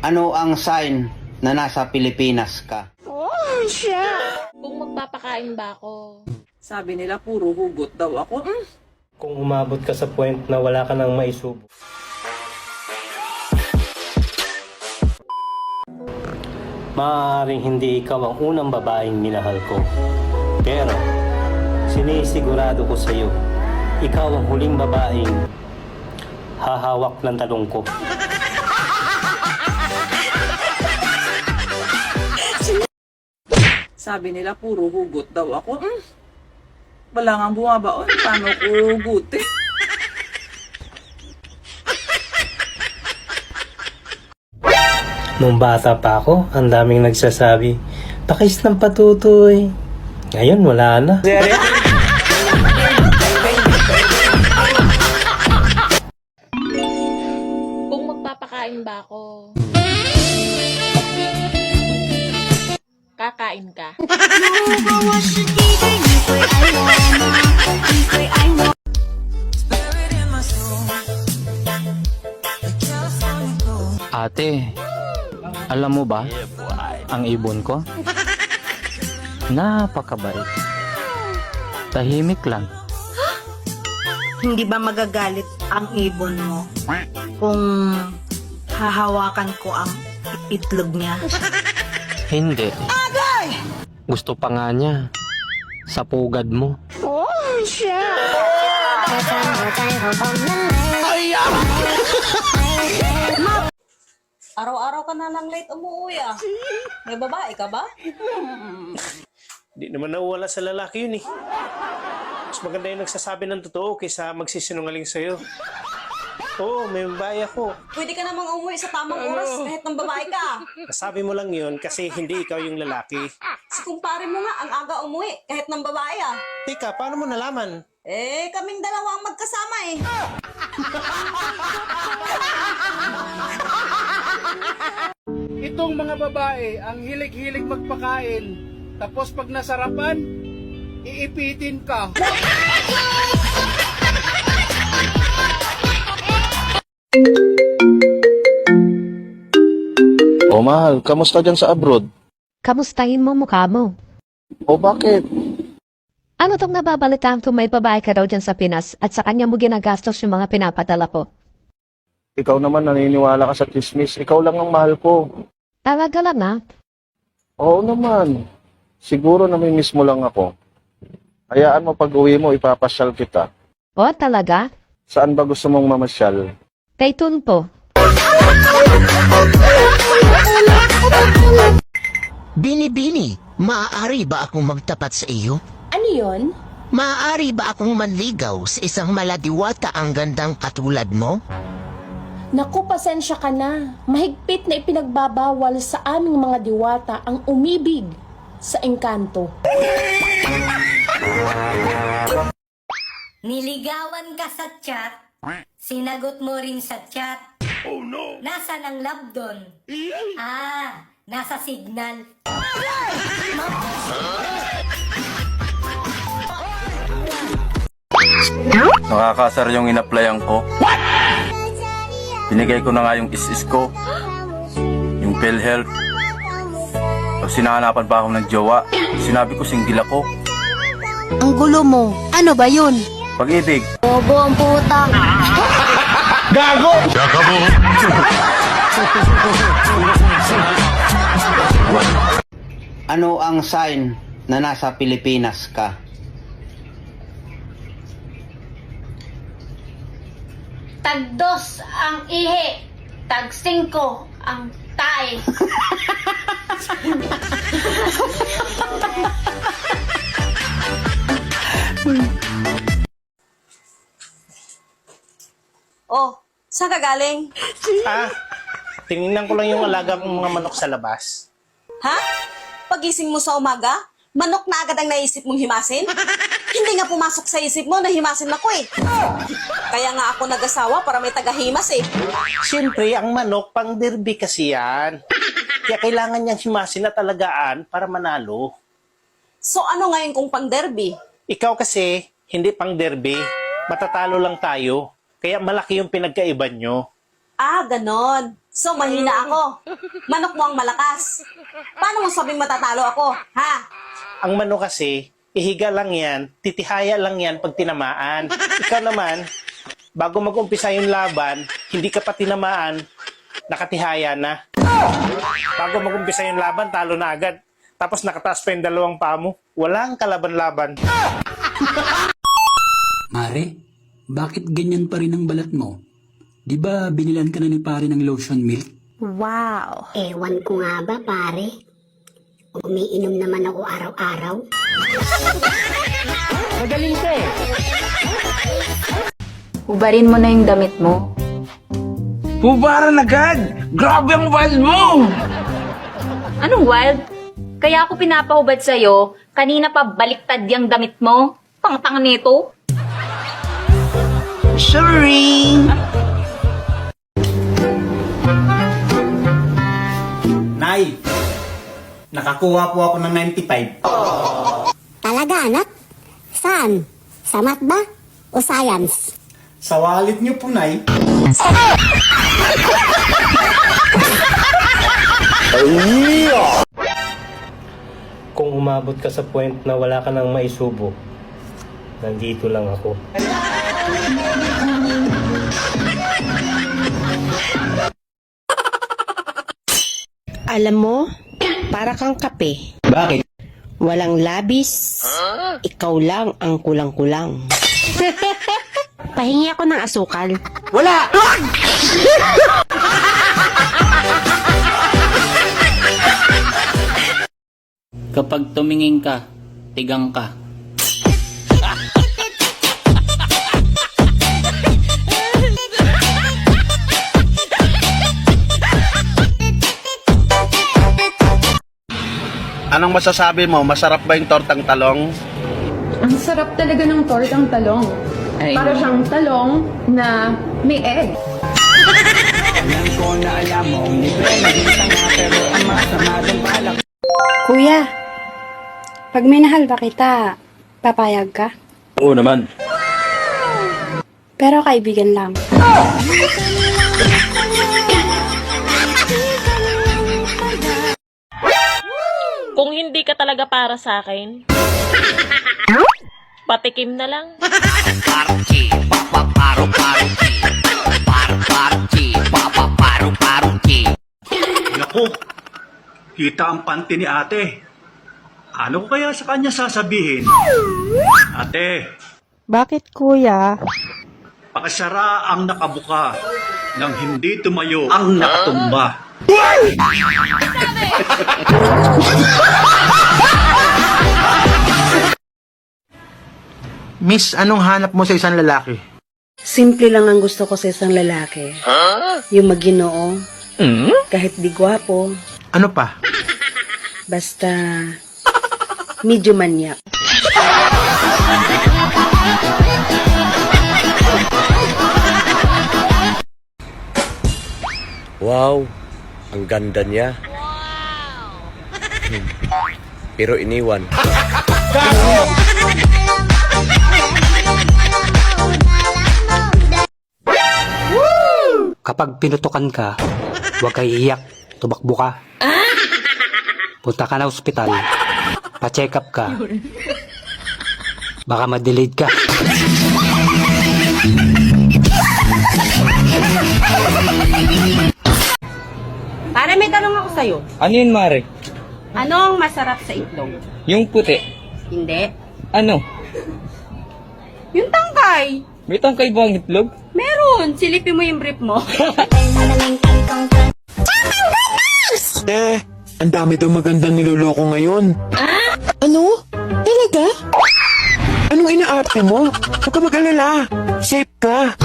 Ano ang sign na nasa Pilipinas ka? Kung magpapakain ba ako? Sabi nila puro hugot daw ako. Mm, Kung umabot ka sa point na wala ka nang maisubo. Maaaring hindi ikaw ang unang babaeng minahal ko. Pero, sinisigurado ko sa iyo, ikaw ang huling babaeng hahawak ng talong ko. Sabi nila puro hugot daw ako. Mm, wala nga bumabaon. Paano ko hugutin? Nung bata pa ako, ang daming nagsasabi, pakis ng patutoy. Ngayon, wala na. Kung magpapakain ba ako? Kakain ka? Ate, alam mo ba ang ibon ko? Napakabait. Tahimik lang. Hindi ba magagalit ang ibon mo kung hahawakan ko ang itlog niya? Hindi. Gusto pa nga niya. Sa pugad mo. Araw-araw ka na lang late umuwi ah. May babae ka ba? Di naman nawala sa lalaki yun eh. Mas maganda yung nagsasabi ng totoo kaysa magsisinungaling sa'yo. Oo, may babae ako. Pwede ka namang umuwi sa tamang oras kahit ng babae ka. Nasabi mo lang yun kasi hindi ikaw yung lalaki. Si kumpare mo nga ang aga umuwi kahit ng babae ah. Tika, paano mo nalaman? Eh, kaming dalawa ang magkasama eh. Itong mga babae ang hilig-hilig magpakain. Tapos pag nasarapan, iipitin ka. O mahal, kamusta dyan sa abroad? Kamustahin mo mukha mo? O bakit? Ano tong nababalitaan kung may babae ka daw dyan sa Pinas at sa kanya mo ginagastos yung mga pinapadala ko? Ikaw naman naniniwala ka sa chismis. Ikaw lang ang mahal ko. Talaga lang ah. Oo naman. Siguro namimiss mo lang ako. Hayaan mo pag uwi mo, ipapasyal kita. O talaga? Saan ba gusto mong mamasyal? Kay Tunpo. Bini-bini, maaari ba akong magtapat sa iyo? Ano yon? Maaari ba akong manligaw sa isang maladiwata ang gandang katulad mo? Naku, pasensya ka na. Mahigpit na ipinagbabawal sa aming mga diwata ang umibig sa engkanto. Niligawan ka sa chat, sinagot mo rin sa chat. Oh no! Nasa ang love doon? Ah, nasa signal. Nakakasar yung in-applyan ko. Binigay ko na nga yung is-is ko. Yung PhilHealth. Pag sinahanapan pa ako ng jowa, sinabi ko single ako. Ang gulo mo. Ano ba yun? Pag-ibig, Bobo ang puta. Ano ang sign na nasa Pilipinas ka? Tagdos ang ihi. Tagsingko ang tae. Oh, saan ka galing? Ah, tinignan ko lang yung alaga kong mga manok sa labas. Ha? Pagising mo sa umaga, manok na agad ang naisip mong himasin? Hindi nga pumasok sa isip mo na himasin ako eh. Kaya nga ako nag-asawa para may tagahimas eh. Siyempre, ang manok pang derby kasi yan. Kaya kailangan niyang himasin at alagaan para manalo. So ano ngayon kung pang derby? Ikaw kasi, hindi pang derby. Matatalo lang tayo. Kaya malaki yung pinagkaiba nyo. Ah, ganon. So, mahina ako. Manok mo ang malakas. Paano mo sabing matatalo ako, ha? Ang mano kasi, ihiga lang yan, titihaya lang yan pag tinamaan. Ikaw naman, bago mag-umpisa yung laban, hindi ka pa tinamaan, nakatihaya na. Bago mag-umpisa yung laban, talo na agad. Tapos nakataas pa yung dalawang paa mo. Walang kalaban-laban. Mare, bakit ganyan pa rin ang balat mo? Di ba binilan ka na ni pare ng lotion milk? Wow. Ewan ko nga ba, pare? Umiinom naman ako araw-araw. Magaling ka eh. Ubarin mo na yung damit mo. Hubaran agad! Grabe ang wild mo! Anong wild? Kaya ako pinapahubad sa'yo, kanina pa baliktad yung damit mo. Pangtang nito. Sorry! Nay, nakakuha po ako ng 95. Talaga, anak? Saan? Sa math ba? O science? Sa wallet niyo po, Nay. Kung umabot ka sa point na wala ka nang maisubo, nandito lang ako. Alam mo, para kang kape. Bakit? Walang labis. Ikaw lang ang kulang-kulang. Pahingi ako ng asukal. Wala! Kapag tumingin ka, tigang ka. Anong masasabi mo? Masarap ba yung tortang talong? Ang sarap talaga ng tortang talong. Para siyang talong na may egg. Kuya, pag minahal ba kita, papayag ka? Oo naman. Pero kaibigan lang. Talaga para sa akin, patikim na lang. Naku, kita ang panty ni ate. Ano ko kaya sa kanya sasabihin? Ate, Bakit kuya? pakasara ang nakabuka nang hindi tumayo ang nakatumba. Miss, anong hanap mo sa isang lalaki? Simple lang ang gusto ko sa isang lalaki. Yung maginoo. Kahit di gwapo. Ano pa? Basta medyo manyak. Wow, ang ganda niya. Hmm. Pero iniwan. Kapag pinutukan ka, huwag kay iyak. Tumakbo ka. Punta ka na ospital. Pa-check up ka. Baka ma-delayed ka. Para may tanong ako sa'yo. Ano yun, Mare? Ano ang masarap sa itlog? Yung puti. Hindi. Ano? Yung tangkay. May tangkay ba ang itlog? Meron. Silipin mo yung brief mo. Eh, ang dami daw magandang niloloko ngayon. ano? Talaga? Anong inaarte mo? Huwag ka mag-alala. Safe ka.